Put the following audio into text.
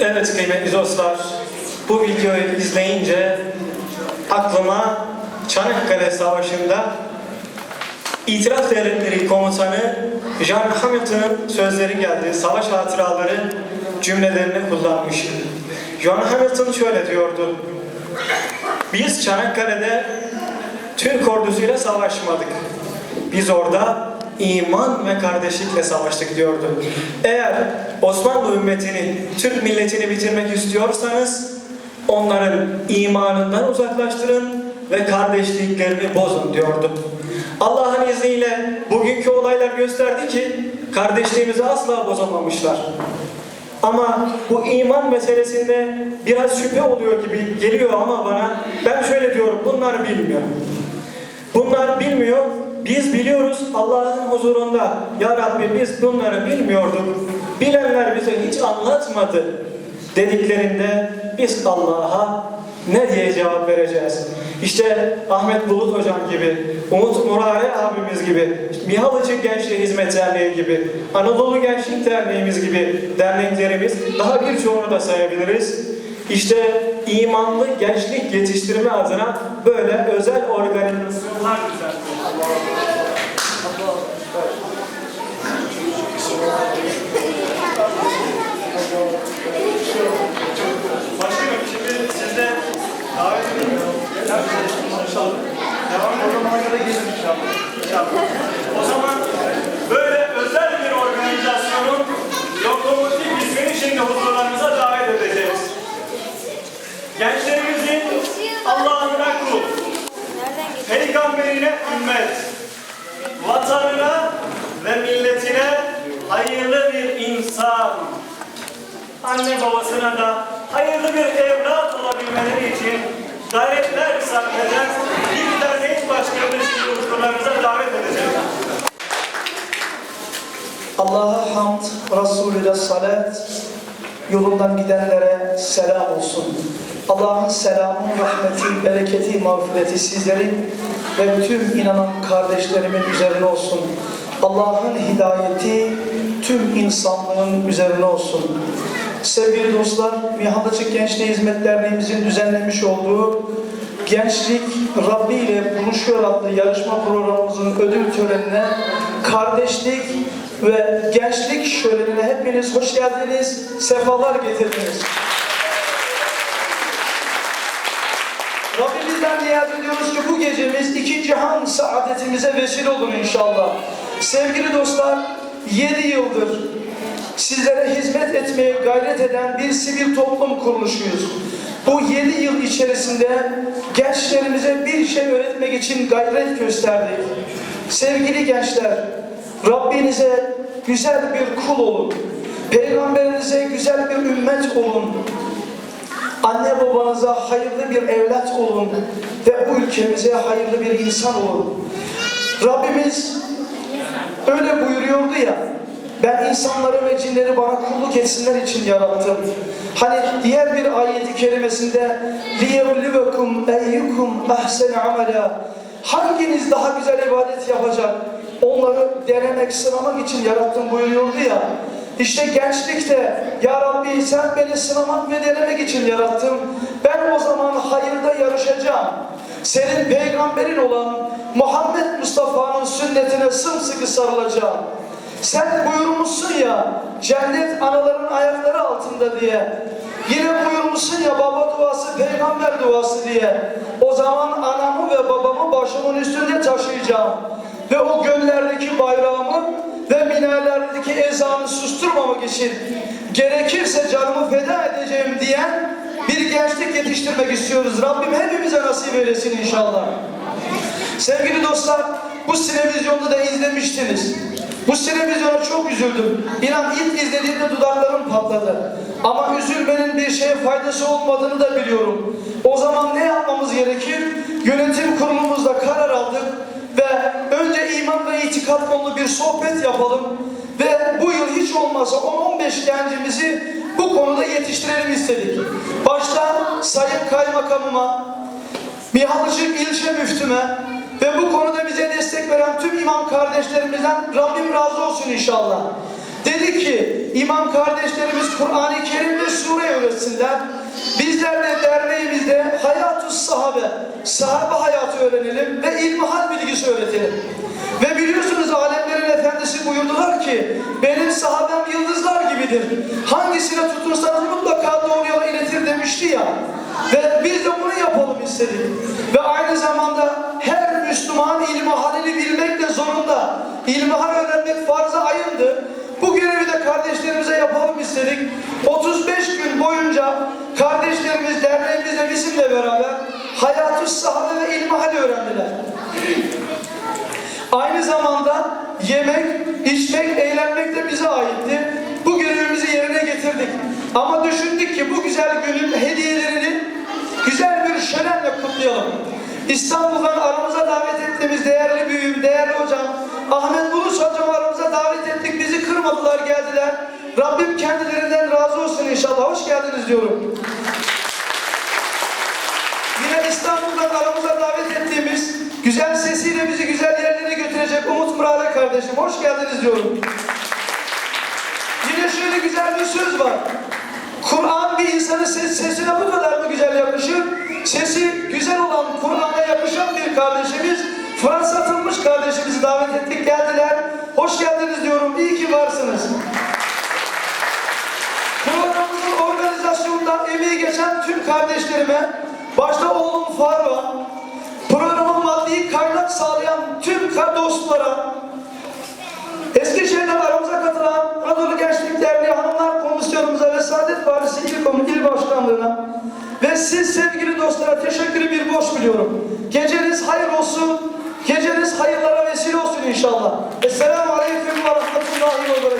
Evet kıymetli dostlar, bu videoyu izleyince aklıma Çanakkale Savaşı'nda İtiraf Devletleri Komutanı John Hamilton'ın sözleri geldi. Savaş hatıraları cümlelerini kullanmış. John Hamilton şöyle diyordu. Biz Çanakkale'de Türk ordusuyla savaşmadık. Biz orada iman ve kardeşlikle savaştık diyordu. Eğer Osmanlı ümmetini, Türk milletini bitirmek istiyorsanız onların imanından uzaklaştırın ve kardeşliklerini bozun diyordu. Allah'ın izniyle bugünkü olaylar gösterdi ki kardeşliğimizi asla bozamamışlar. Ama bu iman meselesinde biraz şüphe oluyor gibi geliyor ama bana ben şöyle diyorum bunlar bilmiyor. Bunlar bilmiyor. Biz biliyoruz Allah'ın huzurunda. Ya Rabbi biz bunları bilmiyorduk. Bilenler bize hiç anlatmadı dediklerinde biz Allah'a ne diye cevap vereceğiz? İşte Ahmet Bulut Hocam gibi, Umut Murare abimiz gibi, Mihalıcı Gençliği Hizmet Derneği gibi, Anadolu Gençlik Derneğimiz gibi derneklerimiz, daha birçoğunu da sayabiliriz. İşte imanlı gençlik yetiştirme adına böyle özel organizasyonlar düzenliyor. Başkanım şimdi siz de davet edilmiyor. İnşallah. Devam edelim. Ona göre gelin inşallah. İnşallah. O zaman böyle özel bir organizasyonun lokomotif ismini şimdi huzurlarınıza davet edeceğiz. Gençlerimizin Allah'ına kul, peygamberine ümmet, vatanına ve milletine hayırlı bir insan, anne babasına da hayırlı bir evlat olabilmeleri için gayretler sarf eden bir derneğin başkanını şimdi huzurlarınıza davet edeceğim. Allah'a hamd, Resulüne salat, yolundan gidenlere selam olsun. Allah'ın selamı, rahmeti, bereketi, mağfireti sizlerin ve tüm inanan kardeşlerimin üzerine olsun. Allah'ın hidayeti tüm insanlığın üzerine olsun. Sevgili dostlar, Mihalıçık Gençliği Hizmet düzenlemiş olduğu Gençlik Rabbi ile Buluşuyor adlı yarışma programımızın ödül törenine kardeşlik ve gençlik şölenine hepiniz hoş geldiniz, sefalar getirdiniz. Rabbimizden niyaz ediyoruz ki bu gecemiz iki cihan saadetimize vesile olun inşallah. Sevgili dostlar, 7 yıldır sizlere hizmet etmeye gayret eden bir sivil toplum kuruluşuyuz. Bu 7 yıl içerisinde gençlerimize bir şey öğretmek için gayret gösterdik. Sevgili gençler, Rabbinize güzel bir kul olun. Peygamberinize güzel bir ümmet olun. Anne babanıza hayırlı bir evlat olun ve bu ülkemize hayırlı bir insan olun. Rabbimiz öyle buyuruyordu ya, ben insanları ve cinleri bana kulluk etsinler için yarattım. Hani diğer bir ayeti kerimesinde لِيَبْلِوَكُمْ اَيُّكُمْ اَحْسَنَ عَمَلًا Hanginiz daha güzel ibadet yapacak? Onları denemek, sınamak için yarattım buyuruyordu ya. İşte gençlikte Ya Rabbi sen beni sınamak ve denemek için yarattın. Ben o zaman hayırda yarışacağım. Senin peygamberin olan Muhammed Mustafa'nın sünnetine sımsıkı sarılacağım. Sen buyurmuşsun ya cennet anaların ayakları altında diye. Yine buyurmuşsun ya baba duası peygamber duası diye. O zaman anamı ve babamı başımın üstünde taşıyacağım. Ve o göllerdeki bayrağımı ve minarelerdeki ezanı susturmamak için gerekirse canımı feda edeceğim diyen bir gençlik yetiştirmek istiyoruz. Rabbim hepimize nasip eylesin inşallah. Sevgili dostlar, bu televizyonda da izlemiştiniz. Bu televizyona çok üzüldüm. İnan ilk izlediğimde dudaklarım patladı. Ama üzülmenin bir şeye faydası olmadığını da biliyorum. O zaman ne yapmamız gerekir? Yönetim kurulumuzda karar aldık ve önce iman ve itikat konulu bir sohbet yapalım ve bu yıl hiç olmazsa 10-15 gencimizi bu konuda yetiştirelim istedik. Başta Sayın Kaymakamıma, Mihalıcık ilçe müftüme ve bu konuda bize destek veren tüm imam kardeşlerimizden Rabbim razı olsun inşallah. Dedi ki imam kardeşlerimiz Kur'an-ı Kerim sure öğretsinler. Bizler de derneğimizde hayatü sahabe, sahabe hayatı öğrenelim ve ilmihal bilgisi öğretelim. Ve biliyorsunuz alemlerin efendisi buyurdular ki benim sahabem yıldızlar gibidir. Hangisine tutunsanız mutlaka doğru yola iletir demişti ya. Ve biz de bunu yapalım istedik. Ve aynı zamanda Müslüman ilmihalini bilmek de zorunda. İlmihal öğrenmek farz-ı ayındı. Bu görevi de kardeşlerimize yapalım istedik. 35 gün boyunca kardeşlerimiz derneğimizle bizimle beraber hayatü sahabe ve ilmihal öğrendiler. Aynı zamanda yemek, içmek, eğlenmek de bize aitti. Bu görevimizi yerine getirdik. Ama düşündük ki bu güzel günün hediyelerini güzel bir şölenle kutlayalım. İstanbul'dan aramıza davet Rabbim kendilerinden razı olsun inşallah. Hoş geldiniz diyorum. Yine İstanbul'dan aramıza davet ettiğimiz güzel sesiyle bizi güzel yerlere götürecek Umut Murale kardeşim. Hoş geldiniz diyorum. Yine şöyle güzel bir söz var. Kur'an bir insanın ses, sesine bu kadar mı güzel yakışır? Sesi güzel olan Kur'an'a yakışan bir kardeşimiz Fransız atılmış kardeşimizi davet ettik geldiler. Hoş geldiniz diyorum. İyi ki varsınız. Programımızın organizasyonunda emeği geçen tüm kardeşlerime, başta oğlum Faruk'a, programın maddi kaynak sağlayan tüm dostlara, Eskişehir'den aramıza katılan Anadolu Gençlik Derneği Hanımlar Komisyonumuza ve Saadet Partisi İl, Kom- İl Başkanlığı'na ve siz sevgili dostlara teşekkürü bir borç biliyorum. Geceniz hayır olsun, geceniz hayırlara vesile olsun inşallah. Esselamu Aleyküm